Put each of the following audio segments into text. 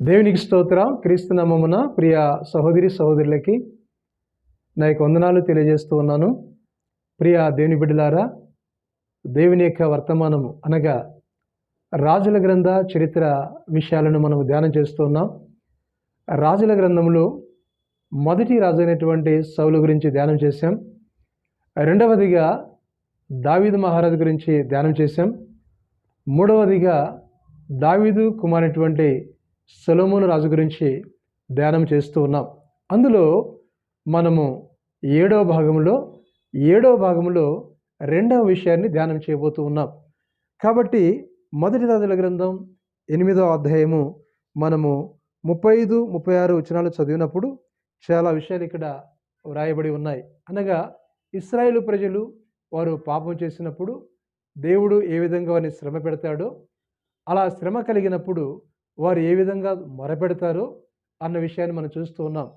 దేవునికి స్తోత్రం క్రీస్తు నమ్మమున ప్రియ సహోదరి సహోదరులకి నా యొక్క వందనాలు తెలియజేస్తూ ఉన్నాను. ప్రియ దేవుని బిడ్డలారా దేవుని యొక్క వర్తమానము అనగా రాజుల గ్రంథ చరిత్ర విషయాలను మనం ధ్యానం చేస్తూ ఉన్నాం. రాజుల గ్రంథంలో మొదటి రాజు అయినటువంటి సౌలు గురించి ధ్యానం చేశాం. రెండవదిగా దావీదు మహారాజు గురించి ధ్యానం చేశాం. మూడవదిగా దావీదు కుమారైనటువంటి సొలొమోను రాజు గురించి ధ్యానం చేస్తూ ఉన్నాం. అందులో మనము ఏడవ భాగంలో ఏడవ భాగంలో రెండవ విషయాన్ని ధ్యానం చేయబోతూ ఉన్నాం. కాబట్టి మొదటి రాజుల గ్రంథం ఎనిమిదవ అధ్యాయము మనము ముప్పై ఐదు ముప్పై ఆరు వచనాలు చదివినప్పుడు చాలా విషయాలు ఇక్కడ వ్రాయబడి ఉన్నాయి. అనగా ఇస్రాయేల్ ప్రజలు వారు పాపం చేసినప్పుడు దేవుడు ఏ విధంగా వారిని శ్రమ పెడతాడో అలా శ్రమ కలిగినప్పుడు వారు ఏ విధంగా మొరపెడతారో అన్న విషయాన్ని మనం చూస్తూ ఉన్నాం.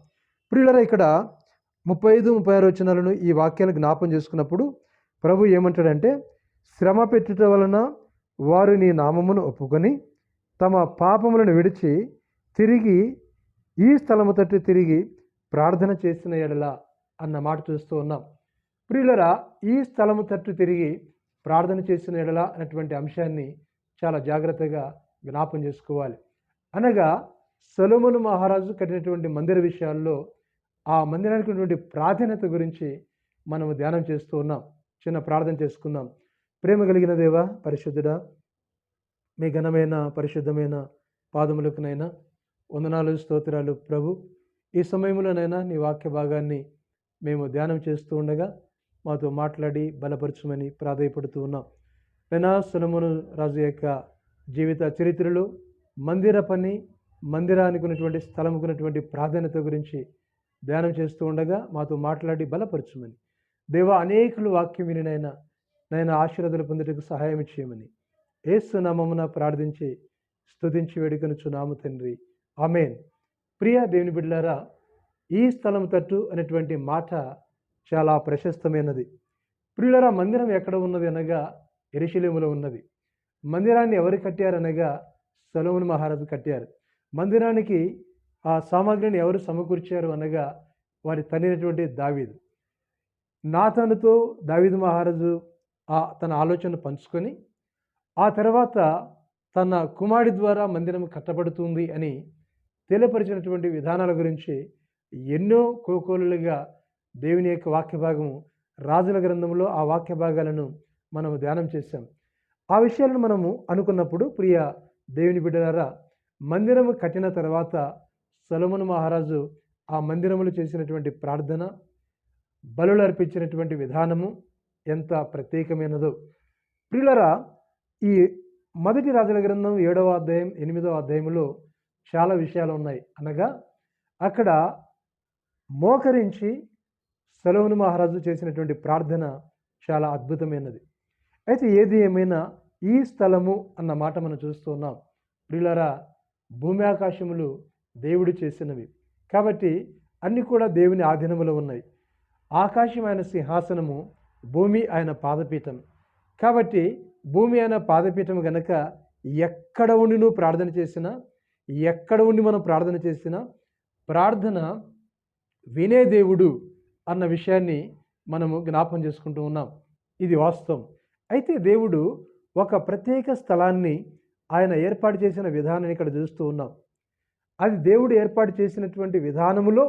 ప్రియులరా ఇక్కడ ముప్పై ఐదు ముప్పై ఆరు వచనాలను ఈ వాక్యాలు జ్ఞాపం చేసుకున్నప్పుడు ప్రభు ఏమంటాడంటే శ్రమ పెట్టుట వలన వారు నీ నామమును ఒప్పుకొని తమ పాపములను విడిచి తిరిగి ఈ స్థలము తట్టు తిరిగి ప్రార్థన చేసిన ఎడల అన్న మాట చూస్తూ ఉన్నాం. ప్రియులరా ఈ స్థలము తట్టు తిరిగి ప్రార్థన చేసిన ఎడల అనేటువంటి అంశాన్ని చాలా జాగ్రత్తగా జ్ఞాపం చేసుకోవాలి. అనగా సొలమును మహారాజు కట్టినటువంటి మందిర విషయాల్లో ఆ మందిరానికి ఉన్నటువంటి ప్రాధాన్యత గురించి మనము ధ్యానం చేస్తూ ఉన్నాం. చిన్న ప్రార్థన చేసుకుందాం. ప్రేమ కలిగిన దేవ పరిశుద్ధుడా మీ ఘనమైన పరిశుద్ధమైన పాదములకునైనా వందనాలు స్తోత్రాలు ప్రభు. ఈ సమయంలోనైనా నీ వాక్య భాగాన్ని మేము ధ్యానం చేస్తూ ఉండగా మాతో మాట్లాడి బలపరచమని ప్రాధాయపడుతూ ఉన్నాం. నైనా సొలొమోను రాజు యొక్క జీవిత చరిత్రలో మందిర పని మందిరానికి ఉన్నటువంటి స్థలంకు ఉన్నటువంటి ప్రాధాన్యత గురించి ధ్యానం చేస్తూ ఉండగా మాతో మాట్లాడి బలపరచమని. దేవ అనేకులు వాక్యం వినినైనా నైనా ఆశీర్వాదాలు పొందుటకు సహాయం చేయమని. ఏసునామమున ప్రార్థించి స్తుతించి వేడుకనుచు నాము తండ్రి. ఆమెన్. ప్రియ దేవుని బిడ్డలారా ఈ స్థలం తట్టు అనేటువంటి మాట చాలా ప్రశస్తమైనది. ప్రియులరా మందిరం ఎక్కడ ఉన్నది అనగా ఎరిశిలేములో ఉన్నది. మందిరాన్ని ఎవరు కట్టారనగా సొలొమోను మహారాజు కట్టారు. మందిరానికి ఆ సామాగ్రిని ఎవరు సమకూర్చారు అనగా వారి తల్లినటువంటి దావీదు. నాతనుతో దావీదు మహారాజు ఆ తన ఆలోచన పంచుకొని ఆ తర్వాత తన కుమారుడి ద్వారా మందిరం కట్టబడుతుంది అని తెలియపరిచినటువంటి విధానాల గురించి ఎన్నో కోకోలుగా దేవుని యొక్క వాక్య భాగము రాజుల గ్రంథంలో ఆ వాక్య భాగాలను మనము ధ్యానం చేశాం. ఆ విషయాలను మనము అనుకున్నప్పుడు ప్రియ దేవుని బిడ్డలారా మందిరము కట్టిన తర్వాత సొలమును మహారాజు ఆ మందిరములు చేసినటువంటి ప్రార్థన బలులు అర్పించినటువంటి విధానము ఎంత ప్రత్యేకమైనదో. ప్రియులరా ఈ మొదటి రాజుల గ్రంథం ఏడవ అధ్యాయం ఎనిమిదవ అధ్యాయంలో చాలా విషయాలు ఉన్నాయి. అనగా అక్కడ మోకరించి సొలమును మహారాజు చేసినటువంటి ప్రార్థన చాలా అద్భుతమైనది. అయితే ఏది ఏమైనా ఈ స్థలము అన్న మాట మనం చూస్తూ ఉన్నాం. ప్రియులరా భూమి ఆకాశములు దేవుడు చేసినవి. కాబట్టి అన్నీ కూడా దేవుని ఆధీనములో ఉన్నాయి. ఆకాశం ఆయన సింహాసనము భూమి ఆయన పాదపీఠం. కాబట్టి భూమి ఆయన పాదపీఠం గనక ఎక్కడ ఉండి నువ్వు ప్రార్థన చేసినా ఎక్కడ ఉండి మనం ప్రార్థన చేసినా ప్రార్థన వినే దేవుడు అన్న విషయాన్ని మనము జ్ఞాపం చేసుకుంటూ ఉన్నాం. ఇది వాస్తవం. అయితే దేవుడు ఒక ప్రత్యేక స్థలాన్ని ఆయన ఏర్పాటు చేసిన విధానాన్ని ఇక్కడ చూస్తూ ఉన్నాం. అది దేవుడు ఏర్పాటు చేసినటువంటి విధానములో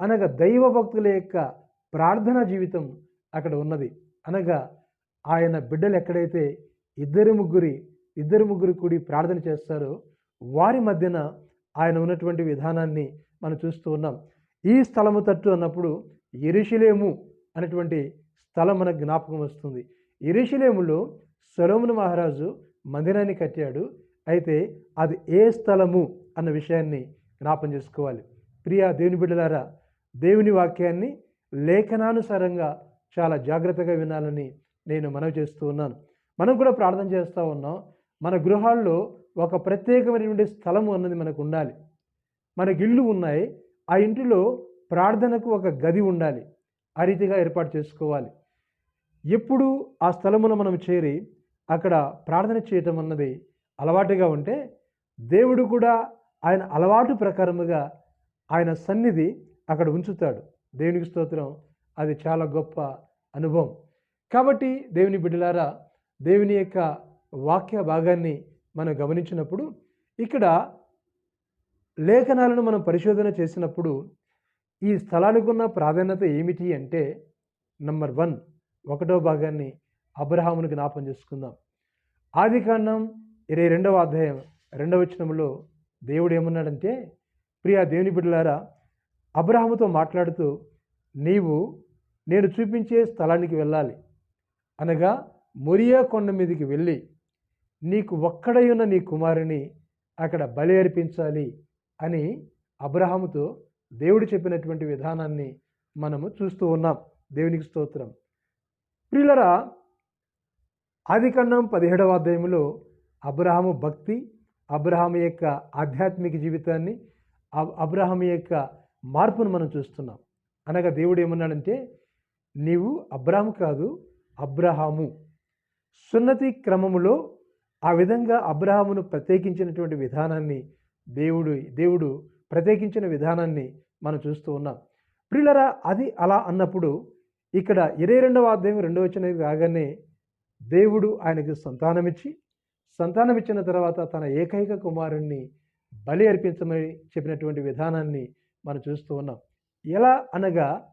అనగా దైవ భక్తుల యొక్క ప్రార్థనా జీవితం అక్కడ ఉన్నది. అనగా ఆయన బిడ్డలు ఎక్కడైతే ఇద్దరు ముగ్గురి ఇద్దరు ముగ్గురు కూడి ప్రార్థన చేస్తారో వారి మధ్యన ఆయన ఉన్నటువంటి విధానాన్ని మనం చూస్తూ ఉన్నాం. ఈ స్థలము తట్టు అన్నప్పుడు ఎరుషులేము అనేటువంటి స్థలం మనకు జ్ఞాపకం వస్తుంది. ఎరుషులేములో సొలోమును మహారాజు మందిరాన్ని కట్టాడు. అయితే అది ఏ స్థలము అన్న విషయాన్ని జ్ఞాపం చేసుకోవాలి. ప్రియా దేవుని బిడ్డలారా దేవుని వాక్యాన్ని లేఖనానుసారంగా చాలా జాగ్రత్తగా వినాలని నేను మనవి చేస్తూ ఉన్నాను. మనం కూడా ప్రార్థన చేస్తూ ఉన్నాం. మన గృహాల్లో ఒక ప్రత్యేకమైనటువంటి స్థలము అన్నది మనకు ఉండాలి. మనకి ఇళ్ళు ఉన్నాయి. ఆ ఇంటిలో ప్రార్థనకు ఒక గది ఉండాలి. ఆ రీతిగా ఏర్పాటు చేసుకోవాలి. ఎప్పుడు ఆ స్థలమును మనం చేరి అక్కడ ప్రార్థన చేయటం అన్నది అలవాటుగా ఉంటే దేవుడు కూడా ఆయన అలవాటు ప్రకారముగా ఆయన సన్నిధి అక్కడ ఉంచుతాడు. దేవునికి స్తోత్రం. అది చాలా గొప్ప అనుభవం. కాబట్టి దేవుని బిడ్డలారా దేవుని యొక్క వాక్య భాగాన్ని మనం గమనించినప్పుడు ఇక్కడ లేఖనాలను మనం పరిశోధన చేసినప్పుడు ఈ స్థలానికి ఉన్న ప్రాధాన్యత ఏమిటి అంటే నంబర్ వన్ ఒకటో భాగాన్ని అబ్రహామును జ్ఞాపం చేసుకుందాం. ఆది కాండం ఇరవై రెండవ అధ్యాయం రెండవ వచనంలో దేవుడు ఏమన్నాడంటే ప్రియా దేవుని బిడ్డలారా అబ్రహాముతో మాట్లాడుతూ నీవు నేను చూపించే స్థలానికి వెళ్ళాలి. అనగా మొరియా కొండ మీదకి వెళ్ళి నీకు ఒక్కడయున్న నీ కుమారుని అక్కడ బలి అర్పించాలి అని అబ్రహాముతో దేవుడు చెప్పినటువంటి విధానాన్ని మనము చూస్తూ ఉన్నాం. దేవునికి స్తోత్రం. ప్రియులరా ఆదికాండం పదిహేడవ అధ్యాయంలో అబ్రహాము భక్తి అబ్రహాం యొక్క ఆధ్యాత్మిక జీవితాన్ని అబ్రహాం యొక్క మార్పును మనం చూస్తున్నాం. అనగా దేవుడు ఏమన్నాడంటే నీవు అబ్రాహం కాదు అబ్రహాము. సున్నతి క్రమములో ఆ విధంగా అబ్రహామును ప్రత్యేకించినటువంటి విధానాన్ని దేవుడు దేవుడు ప్రత్యేకించిన విధానాన్ని మనం చూస్తూ ఉన్నాం. ప్రియులరా అది అలా అన్నప్పుడు ఇక్కడ ఇరవై రెండవ అధ్యాయం రెండవ వచ్చిన రాగానే దేవుడు ఆయనకు సంతానమిచ్చి సంతానమిచ్చిన తర్వాత తన ఏకైక కుమారుణ్ణి బలి అర్పించమని చెప్పినటువంటి విధానాన్ని మనం చూస్తూ ఉన్నాం. ఎలా అనగా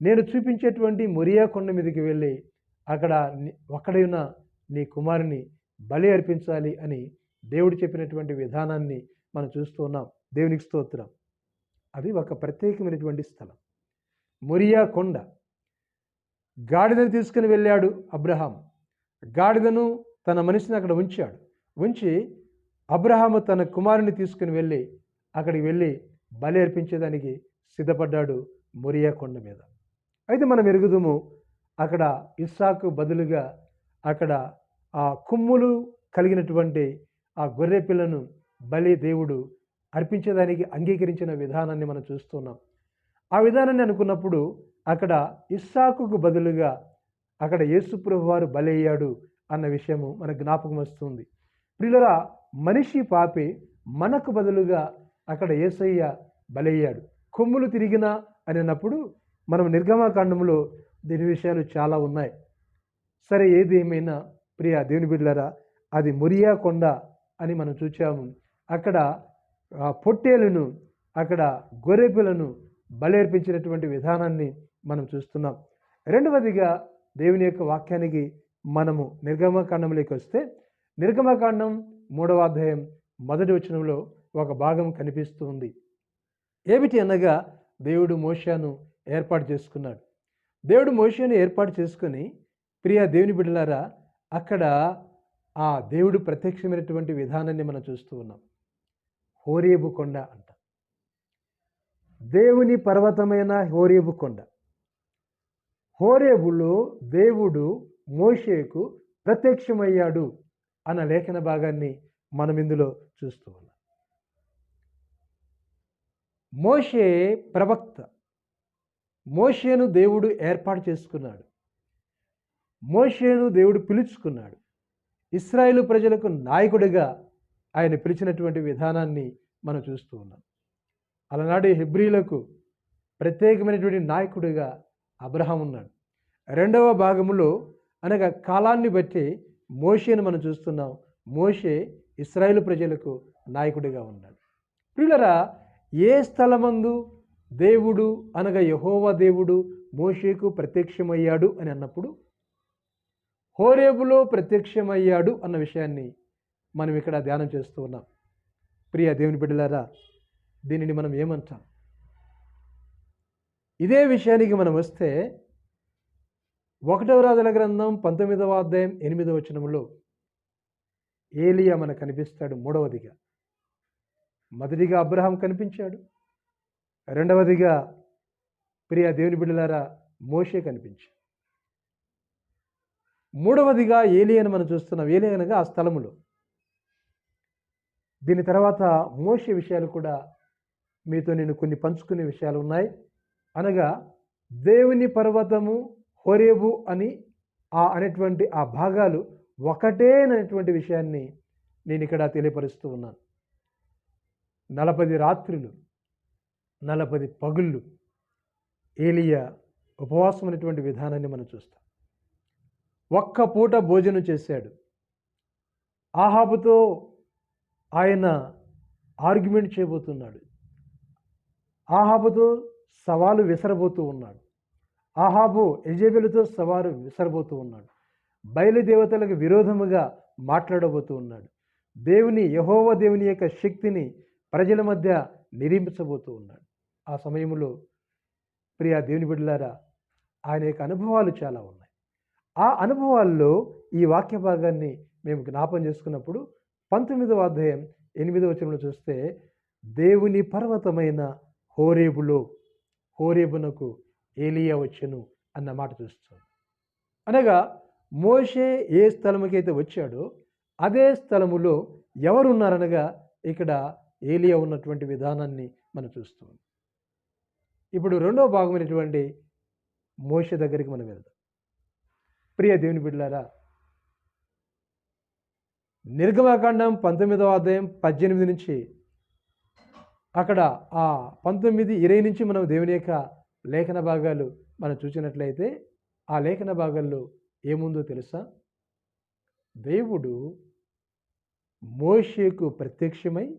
నేను చూపించేటువంటి మొరియా కొండ మీదకి వెళ్ళి అక్కడ ని- ఒక్కడైన నీ కుమారుని బలి అర్పించాలి అని దేవుడు చెప్పినటువంటి విధానాన్ని మనం చూస్తున్నాం దేవునికి స్తోత్రం. అది ఒక ప్రత్యేకమైనటువంటి స్థలం. మొరియా కొండ. గాడిదను తీసుకుని వెళ్ళాడు అబ్రహాం. గాడిదను తన మనిషిని అక్కడ ఉంచాడు. ఉంచి అబ్రహాము తన కుమారుని తీసుకుని వెళ్ళి అక్కడికి వెళ్ళి బలి అర్పించేదానికి సిద్ధపడ్డాడు మొరియా కొండ మీద. అయితే మనం ఎరుగుదము. అక్కడ ఇస్సాకు బదులుగా అక్కడ ఆ కుమ్ములు కలిగినటువంటి ఆ గొర్రె పిల్లను బలి దేవుడు అర్పించడానికి అంగీకరించిన విధానాన్ని మనం చూస్తున్నాం. ఆ విధానాన్ని అనుకున్నప్పుడు అక్కడ ఇస్సాకుకు బదులుగా అక్కడ యేసుప్రభు వారు బలయ్యాడు అన్న విషయము మన జ్ఞాపకం వస్తుంది. ప్రియులరా మనిషి పాపి మనకు బదులుగా అక్కడ యేసయ్య బలయ్యాడు కొమ్ములు తిరిగినా అని మనం నిర్గమాకాండంలో దీని విషయాలు చాలా ఉన్నాయి. సరే ఏది ఏమైనా ప్రియ దేవుని బిడ్డలరా అది మురియా కొండ అని మనం చూచాము. అక్కడ పొట్టేలను అక్కడ గొర్రెపిలను బలేర్పించినటువంటి విధానాన్ని మనం చూస్తున్నాం. రెండవదిగా దేవుని యొక్క వాక్యానికి మనము నిర్గమకాండంలోకి వస్తే నిర్గమకాండం మూడవ అధ్యాయం మొదటి వచనంలో ఒక భాగం కనిపిస్తూ ఉంది. ఏమిటి అనగా దేవుడు మోషాను ఏర్పాటు చేసుకున్నాడు. దేవుడు మోషాను ఏర్పాటు చేసుకుని ప్రియా దేవుని బిడ్డలారా అక్కడ ఆ దేవుడు ప్రత్యక్షమైనటువంటి విధానాన్ని మనం చూస్తూ ఉన్నాం. హోరేబు కొండ అంట. దేవుని పర్వతమైన హోరేబు కొండ. హోరేబులో దేవుడు మోషేకు ప్రత్యక్షమయ్యాడు అన్న లేఖన భాగాన్ని మనం ఇందులో చూస్తూ ఉన్నాం. మోషే ప్రవక్త. మోషేను దేవుడు ఏర్పాటు చేసుకున్నాడు. మోషేను దేవుడు పిలుచుకున్నాడు. ఇస్రాయేలు ప్రజలకు నాయకుడిగా ఆయన పిలిచినటువంటి విధానాన్ని మనం చూస్తూ ఉన్నాం. అలనాడు హెబ్రిలకు ప్రత్యేకమైనటువంటి నాయకుడిగా అబ్రహాం ఉన్నాడు. రెండవ భాగములో అనగా కాలాన్ని బట్టి మోషేను మనం చూస్తున్నాం. మోషే ఇస్రాయేల్ ప్రజలకు నాయకుడిగా ఉన్నాడు. ప్రియులరా ఏ స్థలమందు దేవుడు అనగా యహోవ దేవుడు మోషేకు ప్రత్యక్షమయ్యాడు అని అన్నప్పుడు హోరేబులో ప్రత్యక్షమయ్యాడు అన్న విషయాన్ని మనం ఇక్కడ ధ్యానం చేస్తూ ఉన్నాం. ప్రియ దేవుని బిడ్డలారా దీనిని మనం ఏమంటాం? ఇదే విషయానికి మనం వస్తే ఒకటవ రాజుల గ్రంథం పంతొమ్మిదవ అధ్యాయం ఎనిమిదవ వచనంలో ఏలియా మనకు కనిపిస్తాడు మూడవదిగా. మొదటిగా అబ్రహాం కనిపించాడు. రెండవదిగా ప్రియా దేవుని బిడ్డలారా మోషే కనిపించాడు. మూడవదిగా ఏలియను మనం చూస్తున్నాం. ఏలి అనగా ఆ స్థలములు. దీని తర్వాత మోసే విషయాలు కూడా మీతో నేను కొన్ని పంచుకునే విషయాలు ఉన్నాయి. అనగా దేవుని పర్వతము హోరేబు అని ఆ అనేటువంటి ఆ భాగాలు ఒకటే అనేటువంటి విషయాన్ని నేను ఇక్కడ తెలియపరుస్తూ ఉన్నాను. నలపది రాత్రులు నలపది పగుళ్ళు ఏలియా ఉపవాసం అనేటువంటి విధానాన్ని మనం చూస్తాం. ఒక్క పూట భోజనం చేశాడు. ఆహాబుతో ఆయన ఆర్గ్యుమెంట్ చేయబోతున్నాడు. ఆహాబుతో సవాలు విసరబోతూ ఉన్నాడు. ఆహాబు ఎజేబెలుతో సవాలు విసరబోతూ ఉన్నాడు. బయలుదేవతలకు విరోధముగా మాట్లాడబోతూ ఉన్నాడు. దేవుని యహోవ దేవుని యొక్క శక్తిని ప్రజల మధ్య నిరూపించబోతూ ఉన్నాడు. ఆ సమయంలో ప్రియా దేవుని బిడ్డలారా ఆయన యొక్క అనుభవాలు చాలా ఉన్నాయి. ఆ అనుభవాల్లో ఈ వాక్య భాగాన్ని మేము జ్ఞాపం చేసుకున్నప్పుడు పంతొమ్మిదవ అధ్యాయం ఎనిమిదవ వచనంలో చూస్తే దేవుని పర్వతమైన హోరేబులో హోరేబునకు ఏలియా వచ్చెను అన్న మాట చూస్తాం అనగా మోషే ఏ స్థలముకైతే వచ్చాడో అదే స్థలములో ఎవరున్నారనగా ఇక్కడ ఏలియా ఉన్నటువంటి విధానాన్ని మనం చూస్తాం ఇప్పుడు రెండవ భాగమైనటువంటి మోషే దగ్గరికి మనం వెళ్దాం. ప్రియ దేవుని బిడ్డలారా నిర్గమకాండం పంతొమ్మిదవ అధ్యాయం పద్దెనిమిది నుంచి అక్కడ ఆ పంతొమ్మిది ఇరవై నుంచి మనం దేవుని యొక్క లేఖన భాగాలు మనం చూసినట్లయితే ఆ లేఖన భాగాల్లో ఏముందో తెలుసా? దేవుడు మోషేకు ప్రత్యక్షమై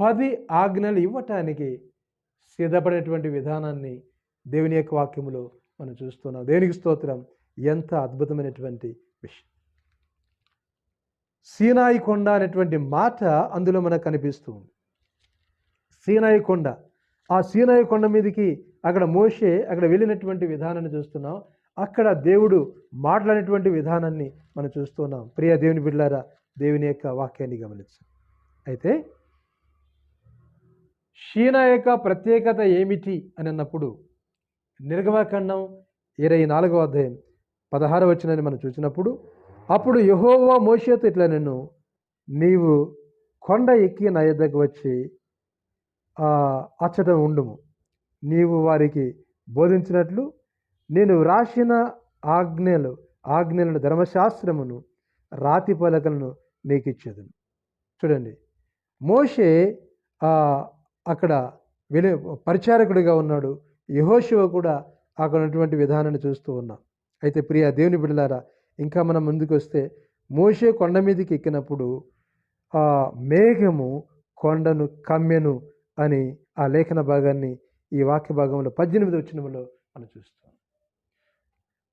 పది ఆజ్ఞలు ఇవ్వటానికి సిద్ధపడేటువంటి విధానాన్ని దేవుని యొక్క వాక్యములో మనం చూస్తున్నాం. దేవునికి స్తోత్రం. ఎంత అద్భుతమైనటువంటి విషయం. సీనాయి కొండ అనేటువంటి మాట అందులో మనకు కనిపిస్తుంది సీనాయి కొండ. ఆ సీనాయి కొండ మీదకి అక్కడ మోసే అక్కడ వెళ్ళినటువంటి విధానాన్ని చూస్తున్నాం. అక్కడ దేవుడు మాట్లాడినటువంటి విధానాన్ని మనం చూస్తున్నాం. ప్రియ దేవుని బిడ్డారా దేవుని యొక్క వాక్యాన్ని గమనించాం అయితే షీనా యొక్క ప్రత్యేకత ఏమిటి అని అన్నప్పుడు నిర్గమకాండం ఇరవై నాలుగవ అధ్యాయం పదహార వచ్చినని మనం చూసినప్పుడు అప్పుడు యహోవా మోషేతో ఇట్లా నేను నీవు కొండ ఎక్కి నా యొద్దకు వచ్చి అచ్చట ఉండుము. నీవు వారికి బోధించినట్లు నేను వ్రాసిన ఆజ్ఞలు ఆజ్ఞలను ధర్మశాస్త్రమును రాతి పలకలను నీకు ఇచ్చేదను. చూడండి మోషే అక్కడ వినే పరిచారకుడిగా ఉన్నాడు. యహోశివ కూడా అక్కడ ఉన్నటువంటి విధానాన్ని చూస్తూ ఉన్నాం. అయితే ప్రియ దేవుని బిడ్డలారా ఇంకా మనం ముందుకు వస్తే మోషే కొండ మీదకి ఎక్కినప్పుడు ఆ మేఘము కొండను కమ్మెను అని ఆ లేఖన భాగాన్ని ఈ వాక్య భాగంలో పద్దెనిమిది వచ్చినంలో మనం చూస్తాం.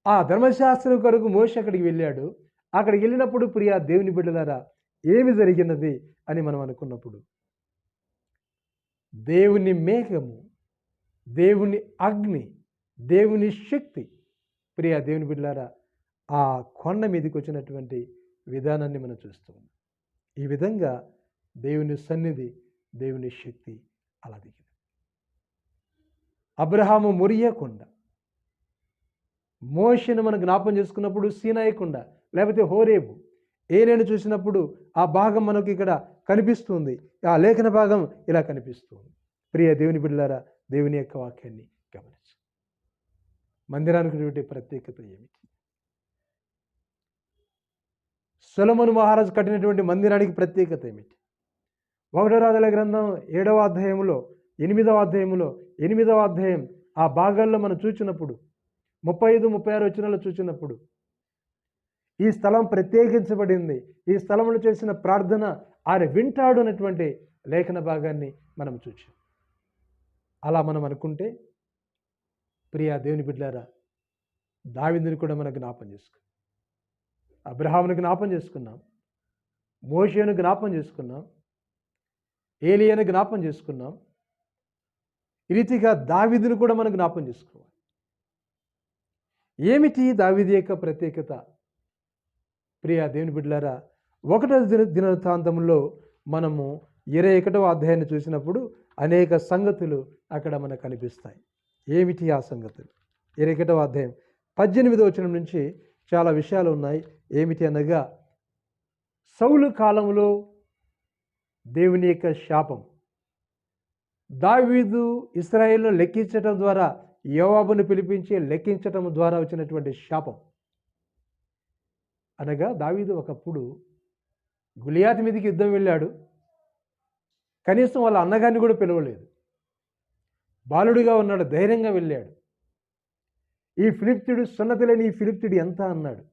ఆ ధర్మశాస్త్రం కొరకు మోష అక్కడికి వెళ్ళాడు. అక్కడికి వెళ్ళినప్పుడు ప్రియ దేవుని బిడ్డలారా ఏమి జరిగినది అని మనం అనుకున్నప్పుడు దేవుని మేఘము దేవుని అగ్ని దేవుని శక్తి ప్రియ దేవుని బిడ్డారా ఆ కొండ మీదకి వచ్చినటువంటి విధానాన్ని మనం చూస్తాం ఈ విధంగా దేవుని సన్నిధి దేవుని శక్తి అలా దిగింది. అబ్రహాము మొరియా కొండ. మోషను మనం జ్ఞాపం చేసుకున్నప్పుడు సీనాయి కొండ లేకపోతే హోరేబు. ఏలేను చూసినప్పుడు ఆ భాగం మనకు ఇక్కడ కనిపిస్తుంది. ఆ లేఖన భాగం ఇలా కనిపిస్తుంది. ప్రియ దేవుని బిడ్డలారా దేవుని యొక్క వాక్యాన్ని మందిరానికి ఉన్నటువంటి ప్రత్యేకత ఏమిటి? సొలమను మహారాజు కట్టినటువంటి మందిరానికి ప్రత్యేకత ఏమిటి? ఒకటో రాజుల గ్రంథం ఏడవ అధ్యాయంలో ఎనిమిదవ అధ్యాయములో ఎనిమిదవ అధ్యాయం ఆ భాగాల్లో మనం చూచినప్పుడు ముప్పై ఐదు ముప్పై ఆరు వచ్చినలో చూచినప్పుడు ఈ స్థలం ప్రత్యేకించబడింది. ఈ స్థలంలో చేసిన ప్రార్థన ఆయన వింటాడు అన్నటువంటి లేఖన భాగాన్ని మనం చూచాం. అలా మనం అనుకుంటే ప్రియా దేవుని బిడ్డారా దావిందుని కూడా మనం జ్ఞాపం చేసుకున్నాం అబ్రహాముని జ్ఞాపం చేసుకున్నాం మోషేను జ్ఞాపం చేసుకున్నాం ఏలియను జ్ఞాపం చేసుకున్నాం ఈ రీతిగా దావిదిని కూడా మనం జ్ఞాపం చేసుకోవాలి. ఏమిటి దావిది యొక్క ప్రత్యేకత? ప్రియా దేవుని బిడ్డలారా ఒకటో దిన దినవృత్తాంతంలో మనము ఇరవై ఒకటవ అధ్యాయాన్ని చూసినప్పుడు అనేక సంగతులు అక్కడ మనకు కనిపిస్తాయి. ఏమిటి ఆ సంగతులు? ఇరవై ఒకటవ అధ్యాయం పద్దెనిమిది వచనం నుంచి చాలా విషయాలు ఉన్నాయి. ఏమిటి అనగా సౌలు కాలంలో దేవుని యొక్క శాపం. దావీదు ఇస్రాయేల్ను లెక్కించటం ద్వారా యోవాబును పిలిపించి లెక్కించటం ద్వారా వచ్చినటువంటి శాపం. అనగా దావీదు ఒకప్పుడు గులియాతి మీదకి యుద్ధం వెళ్ళాడు. కనీసం వాళ్ళ అన్నగారిని కూడా పిలవలేదు. బాలుడిగా ఉన్నాడు ధైర్యంగా వెళ్ళాడు. ఈ ఫిలిప్తుడు సున్నతిలేని ఈ ఫిలిప్తుడు ఎంత అన్నాడు?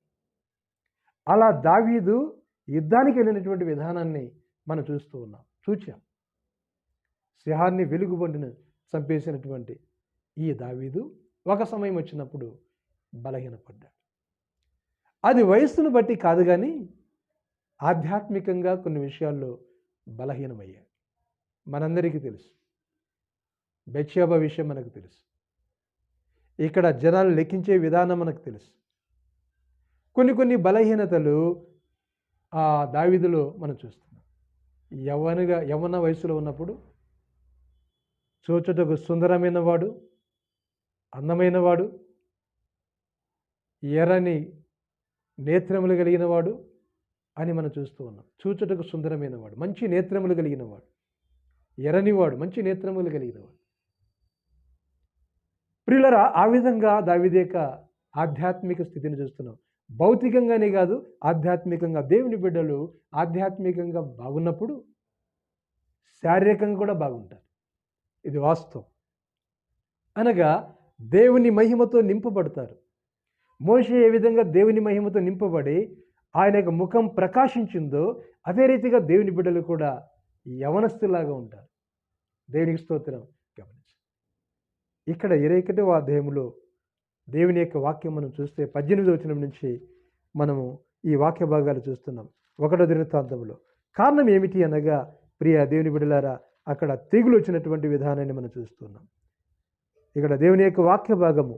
అలా దావీదు యుద్ధానికి వెళ్ళినటువంటి విధానాన్ని మనం చూస్తూ ఉన్నాం చూచాం. సింహాన్ని వెలుగుబంటిని చంపేసినటువంటి ఈ దావీదు ఒక సమయం వచ్చినప్పుడు బలహీనపడ్డాడు. అది వయస్సును బట్టి కాదు కానీ ఆధ్యాత్మికంగా కొన్ని విషయాల్లో బలహీనమయ్యాడు. మనందరికీ తెలుసు బెత్షేబ విషయం మనకు తెలుసు. ఇక్కడ జనాలు లెక్కించే విధానం మనకు తెలుసు. కొన్ని కొన్ని బలహీనతలు ఆ దావిదులో మనం చూస్తున్నాం. యవనగా యవన వయసులో ఉన్నప్పుడు చూచుటకు సుందరమైన వాడు అందమైన వాడు ఎర్రని నేత్రములు కలిగిన వాడు అని మనం చూస్తూ ఉన్నాం. చూచుటకు సుందరమైన వాడు మంచి నేత్రములు కలిగిన వాడు ఎర్రనివాడు మంచి నేత్రములు కలిగిన వాడు ప్రియులరా ఆ విధంగా దావిదేక ఆధ్యాత్మిక స్థితిని చూస్తున్నాం. భౌతికంగానే కాదు ఆధ్యాత్మికంగా దేవుని బిడ్డలు ఆధ్యాత్మికంగా బాగున్నప్పుడు శారీరకంగా కూడా బాగుంటారు. ఇది వాస్తవం. అనగా దేవుని మహిమతో నింపబడతారు. మోష ఏ విధంగా దేవుని మహిమతో నింపబడి ఆయన యొక్క ముఖం ప్రకాశించిందో అదే రీతిగా దేవుని బిడ్డలు కూడా యవనస్తులాగా ఉంటారు. దేవునికి స్తోత్రం. ఇక్కడ ఇరవై ఒకటో అధ్యాయంలో దేవుని యొక్క వాక్యం మనం చూస్తే పద్దెనిమిది వచనం నుంచి మనము ఈ వాక్య భాగాలు చూస్తున్నాం. ఒకటో దినతాంతంలో కారణం ఏమిటి అనగా ప్రియ దేవుని బిడలారా అక్కడ తెగులు వచ్చినటువంటి విధానాన్ని మనం చూస్తున్నాం. ఇక్కడ దేవుని యొక్క వాక్య భాగము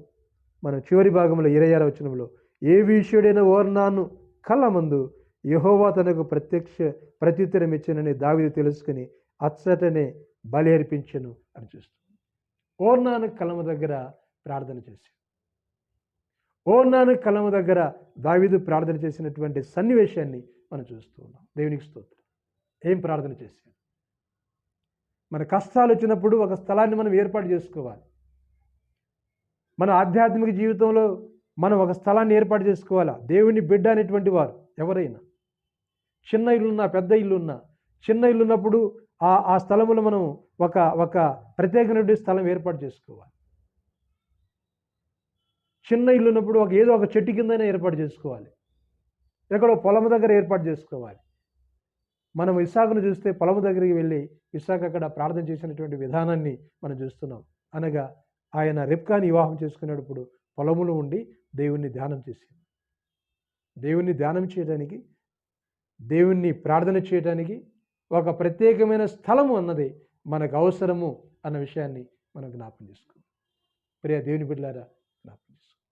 మనం చివరి భాగంలో ఇరవై ఆరు వచనంలో ఏ విషయుడైన ఓర్నాను కళ్ళ ముందు యహోవా తనకు ప్రత్యక్ష ప్రత్యుత్తరం ఇచ్చినని దావిది తెలుసుకుని అచ్చటనే బలి అర్పించను అని చూస్తున్నాం. ఓర్నాను కలమ దగ్గర ప్రార్థన చేశాడు ఓర్నాను కలమ దగ్గర దావిదు ప్రార్థన చేసినటువంటి సన్నివేశాన్ని మనం చూస్తూ ఉన్నాం. దేవునికి స్తోత్రం. ఏం ప్రార్థన చేశాడు మన కష్టాలు వచ్చినప్పుడు ఒక స్థలాన్ని మనం ఏర్పాటు చేసుకోవాలి. మన ఆధ్యాత్మిక జీవితంలో మనం ఒక స్థలాన్ని ఏర్పాటు చేసుకోవాలా? దేవుని బిడ్డ అనేటువంటి వారు ఎవరైనా? చిన్న ఇల్లున్నా పెద్ద ఇల్లున్నా చిన్న ఇల్లు ఉన్నప్పుడు ఆ ఆ స్థలములో మనం ఒక ఒక ప్రత్యేకమైన స్థలం ఏర్పాటు చేసుకోవాలి. చిన్న ఇల్లు ఉన్నప్పుడు ఒక ఏదో ఒక చెట్టు కిందనే ఏర్పాటు చేసుకోవాలి. ఎక్కడో పొలం దగ్గర ఏర్పాటు చేసుకోవాలి. మనం ఇసాకును చూస్తే పొలం దగ్గరికి వెళ్ళి ఇసాక్ అక్కడ ప్రార్థన చేసినటువంటి విధానాన్ని మనం చూస్తున్నాం. అనగా ఆయన రిప్కాని వివాహం చేసుకునేటప్పుడు పొలములు ఉండి దేవుణ్ణి ధ్యానం చేసింది దేవుణ్ణి ధ్యానం చేయడానికి దేవుణ్ణి ప్రార్థన చేయడానికి ఒక ప్రత్యేకమైన స్థలము అన్నది మనకు అవసరము అన్న విషయాన్ని మనం జ్ఞాపం చేసుకోం ప్రియ దేవుని బిడ్డలారా జ్ఞాపం చేసుకో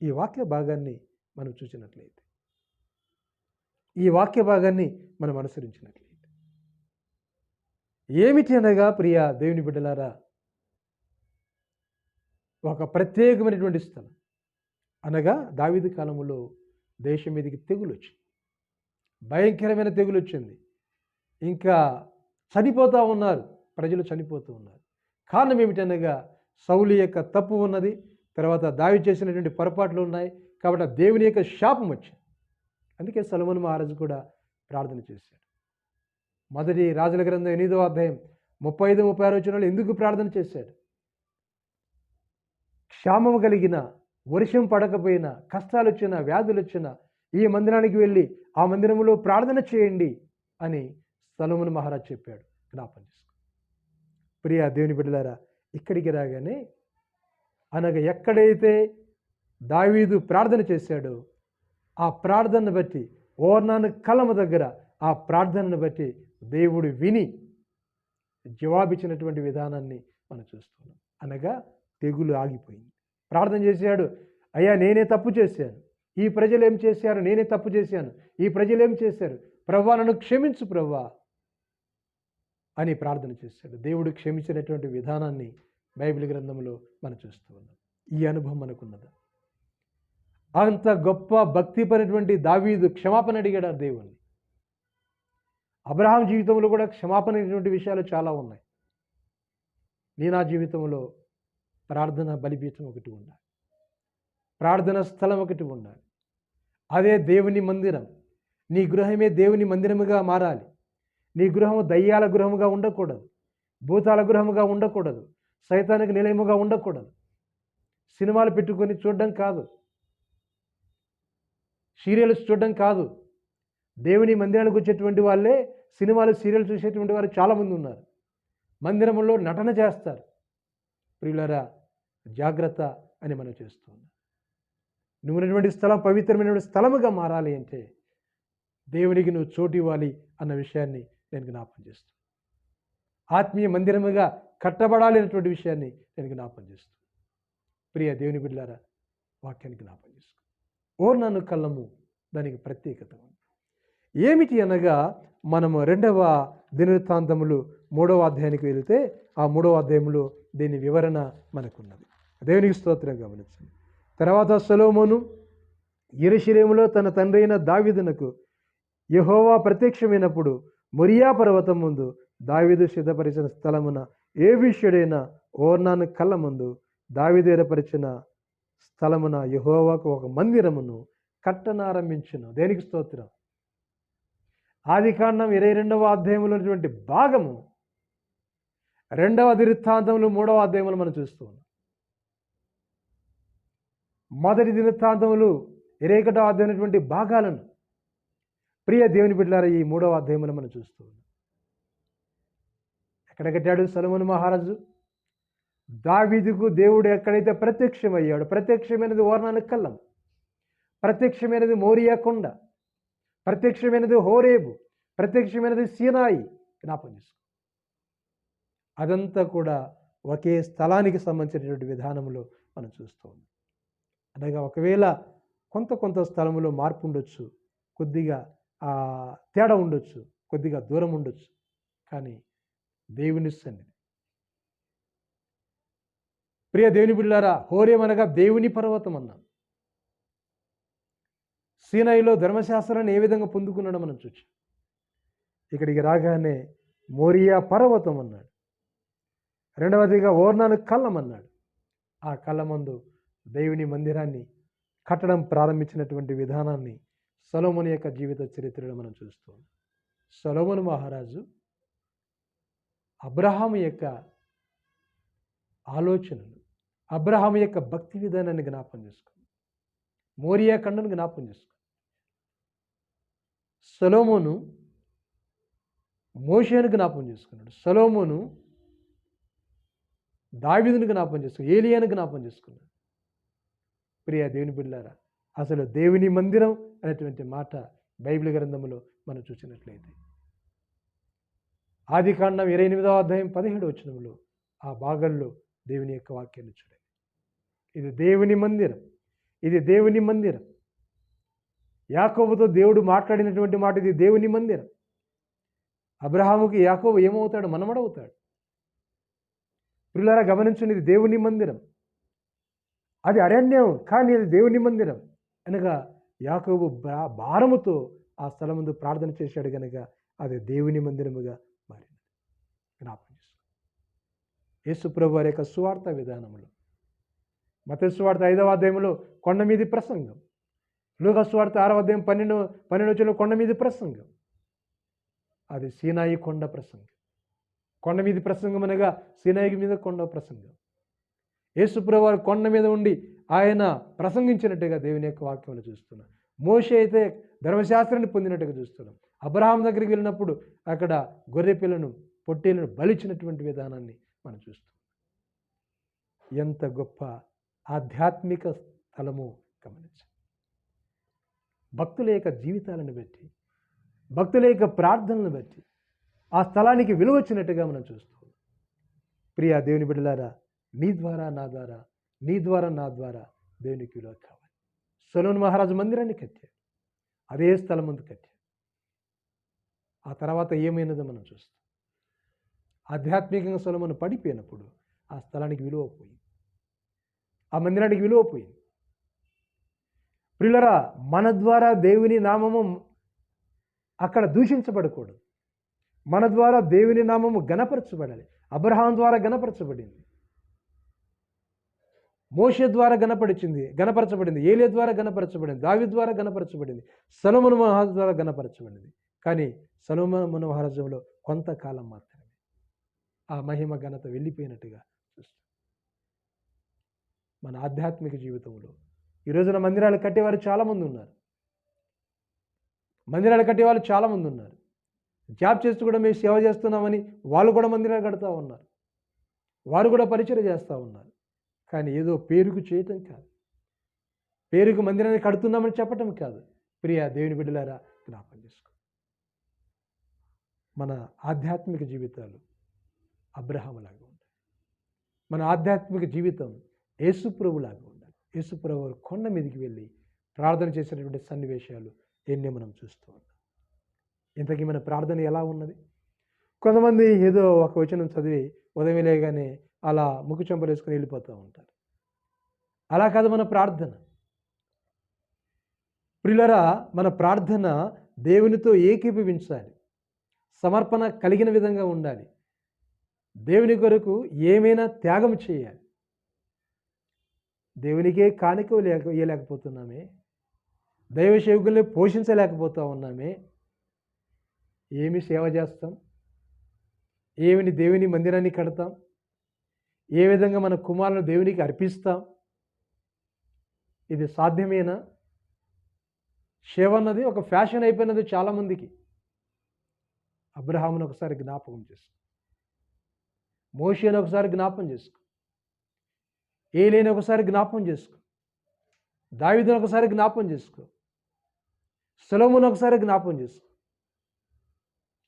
ఈ వాక్య భాగాన్ని మనం చూసినట్లయితే ఈ వాక్య భాగాన్ని మనం అనుసరించినట్లయితే ఏమిటి అనగా ప్రియ దేవుని బిడ్డలారా ఒక ప్రత్యేకమైనటువంటి స్థలం. అనగా దావిది కాలంలో దేశం మీదకి తెగులు వచ్చింది భయంకరమైన తెగులు వచ్చింది ఇంకా చనిపోతూ ఉన్నారు. ప్రజలు చనిపోతూ ఉన్నారు. కారణం ఏమిటనగా సౌలి యొక్క తప్పు ఉన్నది. తర్వాత దావి చేసినటువంటి పొరపాట్లు ఉన్నాయి. కాబట్టి దేవుని యొక్క శాపం వచ్చింది. అందుకే సలమన్ మహారాజు కూడా ప్రార్థన చేశాడు. మొదటి రాజుల గ్రంథం ఎనిమిదో అధ్యాయం ముప్పై ఐదు ముప్పై ఆరు వచ్చిన ఎందుకు ప్రార్థన చేశాడు? క్షామము కలిగిన వర్షం పడకపోయినా కష్టాలు వచ్చినా వ్యాధులు వచ్చినా ఈ మందిరానికి వెళ్ళి ఆ మందిరంలో ప్రార్థన చేయండి అని సలోమును మహారాజ్ చెప్పాడు జ్ఞాపం చేసుకో. ప్రియ దేవుని బిడ్డలారా ఇక్కడికి రాగానే అనగా ఎక్కడైతే దావీదు ప్రార్థన చేశాడో ఆ ప్రార్థనను బట్టి ఓర్నాను కలమ దగ్గర ఆ ప్రార్థనను బట్టి దేవుడు విని జవాబిచ్చినటువంటి విధానాన్ని మనం చూస్తున్నాం. అనగా తెగులు ఆగిపోయింది. ప్రార్థన చేశాడు అయ్యా నేనే తప్పు చేశాను. ఈ ప్రజలు ఏం చేశారు? నేనే తప్పు చేశాను. ఈ ప్రజలు ఏం చేశారు? ప్రవ్వా నన్ను క్షమించు ప్రవ్వా. అని ప్రార్థన చేశాడు. దేవుడు క్షమించినటువంటి విధానాన్ని బైబిల్ గ్రంథంలో మనం చూస్తూ ఉన్నాం. ఈ అనుభవం మనకున్నదా? అంత గొప్ప భక్తిపరటువంటి దావీదు క్షమాపణ అడిగాడు ఆ దేవుణ్ణి. అబ్రహాం జీవితంలో కూడా క్షమాపణ అనేటువంటి విషయాలు చాలా ఉన్నాయి. నీ నా జీవితంలో ప్రార్థన బలిపీఠం ఒకటి ఉండాలి. ప్రార్థన స్థలం ఒకటి ఉండాలి. అదే దేవుని మందిరం. నీ గృహమే దేవుని మందిరముగా మారాలి. నీ గృహము దయ్యాల గృహముగా ఉండకూడదు. భూతాల గృహముగా ఉండకూడదు. సైతానికి నిలయముగా ఉండకూడదు. సినిమాలు పెట్టుకొని చూడడం కాదు. సీరియల్స్ చూడడం కాదు. దేవుని మందిరానికి వచ్చేటువంటి వాళ్ళే సినిమాలు సీరియల్ చూసేటువంటి వారు చాలామంది ఉన్నారు. మందిరంలో నటన చేస్తారు. ప్రియులరా జాగ్రత్త అని మనం చేస్తున్నాం. నువ్వు ఉన్నటువంటి స్థలం పవిత్రమైనటువంటి స్థలముగా మారాలి అంటే దేవునికి నువ్వు చోటు ఇవ్వాలి అన్న విషయాన్ని నేను జ్ఞాపం చేస్తాను. ఆత్మీయ మందిరముగా కట్టబడాలి అనేటువంటి విషయాన్ని నేను జ్ఞాపం చేస్తాను. ప్రియ దేవుని బిడ్డారా వాక్యాన్ని జ్ఞాపం చేసుకో. ఓ నన్ను కళ్ళము దానికి ప్రత్యేకత ఉంది. ఏమిటి అనగా మనము రెండవ దినవృత్తాంతములు మూడవ అధ్యాయానికి వెళితే ఆ మూడవ అధ్యాయంలో దీని వివరణ మనకున్నది. దేవునికి స్తోత్రం గమనించండి. తర్వాత సొలోమోను ఎరుషలేములో తన తండ్రి అయిన దావిదనకు యహోవా ప్రత్యక్షమైనప్పుడు మొరియా పర్వతం ముందు దావిదు సిద్ధపరిచిన స్థలమున ఏ విషయుడైన ఓర్నాను కళ్ళ ముందు దావిదు ఏర్పరిచిన స్థలమున యహోవాకు ఒక మందిరమును కట్టనారంభించిన. దేనికి స్తోత్రం? ఆది కాండం ఇరవై రెండవ అధ్యాయంలో ఉన్నటువంటి భాగము. రెండవ దివృత్తాంతంలో మూడవ అధ్యాయంలో మనం చూస్తూ ఉన్నాం. మొదటి దివృత్తాంతములు ఇరవై ఒకటో అధ్యాయమైనటువంటి భాగాలను ప్రియ దేవుని బిడ్డలారా ఈ మూడవ అధ్యాయంలో మనం చూస్తూ ఉన్నాం. ఎక్కడ కట్టాడు సలమును మహారాజు? దావీదుకు దేవుడు ఎక్కడైతే ప్రత్యక్షమయ్యాడు ప్రత్యక్షమైనది ఓర్నాను కల్లం ప్రత్యక్షమైనది మోరియా కొండ ప్రత్యక్షమైనది హోరేబు ప్రత్యక్షమైనది సీనాయి జ్ఞాపం చేసుకో. అదంతా కూడా ఒకే స్థలానికి సంబంధించినటువంటి విధానంలో మనం చూస్తూ ఉన్నాం. అనగా ఒకవేళ కొంత కొంత స్థలంలో మార్పు ఉండొచ్చు కొద్దిగా తేడా ఉండొచ్చు కొద్దిగా దూరం ఉండొచ్చు. కానీ దేవుని సన్నిధి. ప్రియ దేవుని బిళ్ళారా హోరేమనగా దేవుని పర్వతం అన్నాను సీనాయిలో ధర్మశాస్త్రాన్ని ఏ విధంగా పొందుకున్నాడో మనం చూచాం. ఇక్కడికి రాగానే మోరియా పర్వతం అన్నాడు. రెండవదిగా ఓర్నాను కళ్ళం అన్నాడు. ఆ కళ్ళమందు దేవుని మందిరాన్ని కట్టడం ప్రారంభించినటువంటి విధానాన్ని సలోమని యొక్క జీవిత చరిత్రలో మనం చూస్తాం సలోమన్ మహారాజు అబ్రహాం యొక్క ఆలోచనలు అబ్రహాం యొక్క భక్తి విధానాన్ని జ్ఞాపం చేసుకుంది మోరియా కండను జ్ఞాపం చేసుకుంది సొలోమోను మోషేను జ్ఞాపం చేసుకున్నాడు. సలోమోను దావిదును జ్ఞాపం చేసుకున్నాడు. ఏలియాను జ్ఞాపం చేసుకున్నాడు. ప్రియ దేవుని బిడ్డారా అసలు దేవుని మందిరం అనేటువంటి మాట బైబిల్ గ్రంథంలో మనం చూసినట్లయితే. ఆది కాండం ఇరవై ఎనిమిదవ అధ్యాయం పదిహేడు వచనంలో ఆ భాగంలో దేవుని యొక్క వాక్యాన్ని చూడండి. ఇది దేవుని మందిరం. ఇది దేవుని మందిరం. యాకోబుతో దేవుడు మాట్లాడినటువంటి మాట ఇది దేవుని మందిరం. అబ్రహాముకి యాకోబు ఏమవుతాడు? మనమడవుతాడు. పిల్లరా గమనించండి ఇది దేవుని మందిరం. అది అరణ్యం కానీ అది దేవుని మందిరం. అనగా యాకోబు భా- భారముతో ఆ స్థలం ముందు ప్రార్థన చేశాడు కనుక అది దేవుని మందిరముగా మారింది. జ్ఞాపకం చేసుకో. యేసుప్రభు వారి యొక్క సువార్త విధానంలో మత సువార్త ఐదవ అధ్యాయంలో కొండ మీది ప్రసంగం. లూక సువార్త ఆరవ అధ్యాయం పన్నెండు పన్నెండు వచ్చిన కొండ మీది ప్రసంగం. అది సీనాయి కొండ ప్రసంగం. కొండ మీది ప్రసంగం అనగా సీనాయి మీద కొండ ప్రసంగం. యేసుప్రభు వారు కొండ మీద ఉండి ఆయన ప్రసంగించినట్టుగా దేవుని యొక్క వాక్యంలో చూస్తున్నాం. మోషే అయితే ధర్మశాస్త్రాన్ని పొందినట్టుగా చూస్తున్నాం. అబ్రహాం దగ్గరికి వెళ్ళినప్పుడు అక్కడ గొర్రె పిల్లను పొట్టేలను బలిచినటువంటి విధానాన్ని మనం చూస్తాం ఎంత గొప్ప ఆధ్యాత్మిక స్థలము గమనించండి భక్తుల యొక్క జీవితాలను బట్టి భక్తుల యొక్క ప్రార్థనలను బట్టి ఆ స్థలానికి విలువ వచ్చినట్టుగా మనం చూస్తాం ప్రియా దేవుని బిడ్డలారా నీ ద్వారా నా ద్వారా నీ ద్వారా నా ద్వారా దేవునికి విలువ కావాలి. సొలోన్ మహారాజు మందిరాన్ని కట్టాడు. అదే స్థలం ముందు కట్టాడు. ఆ తర్వాత ఏమైనదో మనం చూస్తాం. ఆధ్యాత్మికంగా సొలమును పడిపోయినప్పుడు ఆ స్థలానికి విలువ పోయింది. ఆ మందిరానికి విలువ పోయింది. ప్రియులరా మన ద్వారా దేవుని నామము అక్కడ దూషించబడకూడదు. మన ద్వారా దేవుని నామము గణపరచబడాలి అబ్రహాం ద్వారా గణపరచబడింది మోషే ద్వారా గణపరిచింది గణపరచబడింది ఏలే ద్వారా గణపరచబడింది దావి ద్వారా గణపరచబడింది సలోమను మహారాజు ద్వారా గణపరచబడింది. కానీ సలోమను మహారాజంలో కొంతకాలం మాత్రమే. ఆ మహిమ ఘనత వెళ్ళిపోయినట్టుగా చూస్తాం. మన ఆధ్యాత్మిక జీవితంలో ఈ రోజున మందిరాలు కట్టేవారు చాలామంది ఉన్నారు. మందిరాలు కట్టేవాళ్ళు చాలామంది ఉన్నారు. జాబ్ చేస్తూ కూడా మేము సేవ చేస్తున్నామని వాళ్ళు కూడా మందిరాలు కడతా ఉన్నారు. వారు కూడా పరిచయం చేస్తూ ఉన్నారు. కానీ ఏదో పేరుకు చేయటం కాదు. పేరుకు మందిరాన్ని కడుతున్నామని చెప్పటం కాదు. ప్రియ దేవుని బిడ్డలారా జ్ఞాపం చేసుకో. మన ఆధ్యాత్మిక జీవితాలు అబ్రహంలాగా ఉండాలి. మన ఆధ్యాత్మిక జీవితం యేసుప్రభులాగా ఉండాలి. యేసుప్రభు కొండ మీదకి వెళ్ళి ప్రార్థన చేసినటువంటి సన్నివేశాలు ఎన్నో మనం చూస్తూ ఉన్నాం. ఇంతకీ మన ప్రార్థన ఎలా ఉన్నది? కొంతమంది ఏదో ఒక వచనం చదివి ఉదయం లేగానే అలా ముక్కు చెంపలేసుకుని వెళ్ళిపోతూ ఉంటారు. అలా కాదు మన ప్రార్థన. ప్రిలరా మన ప్రార్థన దేవునితో ఏకీభవించాలి. సమర్పణ కలిగిన విధంగా ఉండాలి. దేవుని కొరకు ఏమైనా త్యాగం చేయాలి. దేవునికే కానుక లేక ఇయ్యలేకపోతున్నామే. దైవ సేవకుల్ని పోషించలేకపోతూ ఉన్నామే. ఏమి సేవ చేస్తాం? ఏమిని దేవుని మందిరాన్ని కడతాం? ఏ విధంగా మన కుమారులను దేవునికి అర్పిస్తాం? ఇది సాధ్యమేనా? సేవ అన్నది ఒక ఫ్యాషన్ అయిపోయినది చాలామందికి. అబ్రహామును ఒకసారి జ్ఞాపకం చేసుకో. మోషేని ఒకసారి జ్ఞాపకం చేసుకో. ఏలేని ఒకసారి జ్ఞాపకం చేసుకో. దావిదని ఒకసారి జ్ఞాపకం చేసుకో. సులమును ఒకసారి జ్ఞాపకం చేసుకో.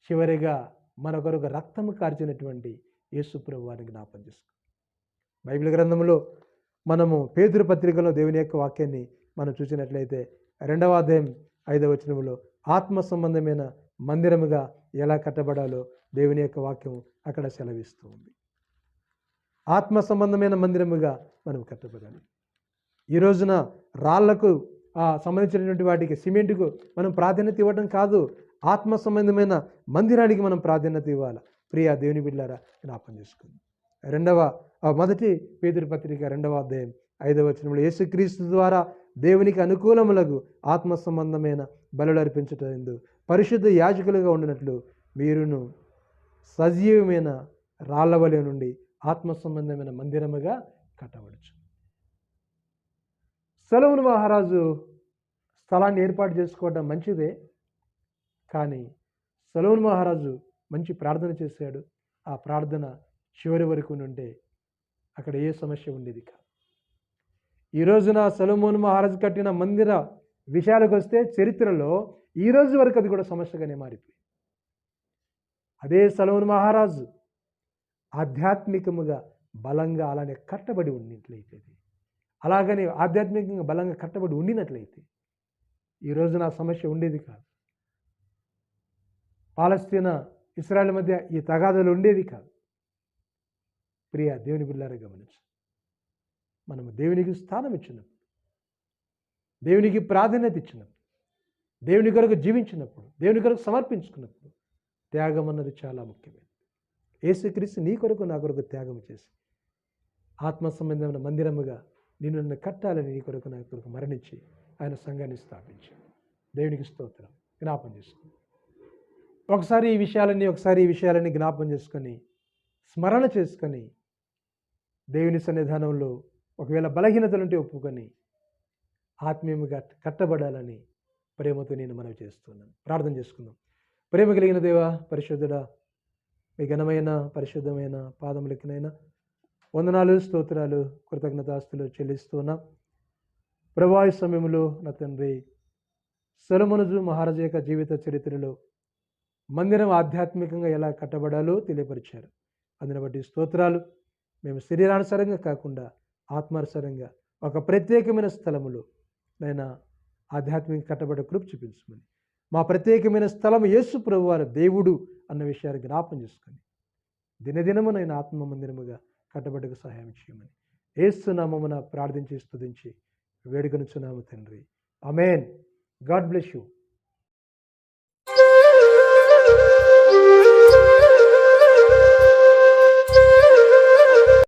చివరిగా మన కొరకు రక్తము కార్చినటువంటి యేసుప్రభు వారిని జ్ఞాపకం చేసుకో. బైబిల్ గ్రంథంలో మనము పేదరు పత్రికలో దేవుని యొక్క వాక్యాన్ని మనం చూసినట్లయితే రెండవ అధ్యాయం ఐదవ వచనంలో ఆత్మ సంబంధమైన మందిరముగా ఎలా కట్టబడాలో దేవుని యొక్క వాక్యం అక్కడ సెలవిస్తూ ఉంది. ఆత్మ సంబంధమైన మందిరముగా మనం కట్టబడాలి. ఈ రోజున రాళ్ళకు ఆ సంబంధించినటువంటి వాటికి సిమెంట్కు మనం ప్రాధాన్యత ఇవ్వడం కాదు. ఆత్మ సంబంధమైన మందిరానికి మనం ప్రాధాన్యత ఇవ్వాలి. ప్రియా దేవుని బిడ్డారా జ్ఞాపం చేసుకుంది. రెండవ ఆ మొదటి పేదరి పత్రిక రెండవ అధ్యాయం ఐదవ వచనంలో యేసుక్రీస్తు ద్వారా దేవునికి అనుకూలములకు ఆత్మ సంబంధమైన బలులు అర్పించటందు పరిశుద్ధ యాజకులుగా ఉండినట్లు మీరును సజీవమైన రాళ్ళవలి నుండి ఆత్మ సంబంధమైన మందిరముగా కట్టవచ్చు సెలవును మహారాజు స్థలాన్ని ఏర్పాటు చేసుకోవడం మంచిదే కానీ సెలవును మహారాజు మంచి ప్రార్థన చేశాడు. ఆ ప్రార్థన చివరి వరకు నుండే అక్కడ ఏ సమస్య ఉండేది కాదు. ఈ రోజున సొలొమోను మహారాజ్ కట్టిన మందిర విషయాలకు వస్తే చరిత్రలో ఈ రోజు వరకు అది కూడా సమస్యగానే మారిపోయింది. అదే సలమోన్ మహారాజు ఆధ్యాత్మికముగా బలంగా అలానే కట్టబడి ఉండినట్లయితే అలాగని ఆధ్యాత్మికంగా బలంగా కట్టబడి ఉండినట్లయితే ఈ రోజున సమస్య ఉండేది కాదు. పాలస్తీనా ఇస్రాయల్ మధ్య ఈ తగాదాలు ఉండేవి కాదు. ప్రియ దేవుని బిల్లారా గమనించు. మనము దేవునికి స్థానం ఇచ్చినప్పుడు దేవునికి ప్రాధాన్యత ఇచ్చినప్పుడు దేవుని కొరకు జీవించినప్పుడు దేవుని కొరకు సమర్పించుకున్నప్పుడు త్యాగం అన్నది చాలా ముఖ్యమైనది. యేసుక్రీస్తు నీ కొరకు నా కొరకు త్యాగం చేసి ఆత్మ సంబంధమైన మందిరముగా నేను నన్ను కట్టాలని నీ కొరకు నా కొరకు మరణించి ఆయన సంఘాన్ని స్థాపించాడు దేవునికి స్తోత్రం. జ్ఞాపం చేసుకుని ఒకసారి ఈ విషయాలన్నీ ఒకసారి ఈ విషయాలన్నీ జ్ఞాపం చేసుకొని స్మరణ చేసుకొని దేవుని సన్నిధానంలో ఒకవేళ బలహీనతలుంటే ఒప్పుకొని ఆత్మీయముగా కట్టబడాలని ప్రేమతో నేను మనవి చేస్తున్నాను. ప్రార్థన చేసుకుందాం. ప్రేమ కలిగిన దేవ పరిశుద్ధుడా మీ ఘనమైన పరిశుద్ధమైన పాదములకినైనా వందనాలు స్తోత్రాలు కృతజ్ఞతాస్తులు చెల్లిస్తున్నా ప్రభావి సమయంలో నా తండ్రి సరమనుజు మహారాజు యొక్క జీవిత చరిత్రలో మందిరం ఆధ్యాత్మికంగా ఎలా కట్టబడాలో తెలియపరిచారు. అందుని బట్టి స్తోత్రాలు. మేము శరీరానుసారంగా కాకుండా ఆత్మానుసారంగా ఒక ప్రత్యేకమైన స్థలములో నైనా ఆధ్యాత్మిక కట్టబడ కృప చూపించమని. మా ప్రత్యేకమైన స్థలం యేసు ప్రభువారు దేవుడు అన్న విషయాన్ని జ్ఞాపం చేసుకొని దినదినము నేను ఆత్మ మందిరముగా కట్టబడ్డకు సహాయం చేయమని. ఏస్తున్నామమున ప్రార్థించి స్తుతించి వేడుకనుచున్నాము తండ్రి. Amen God bless you.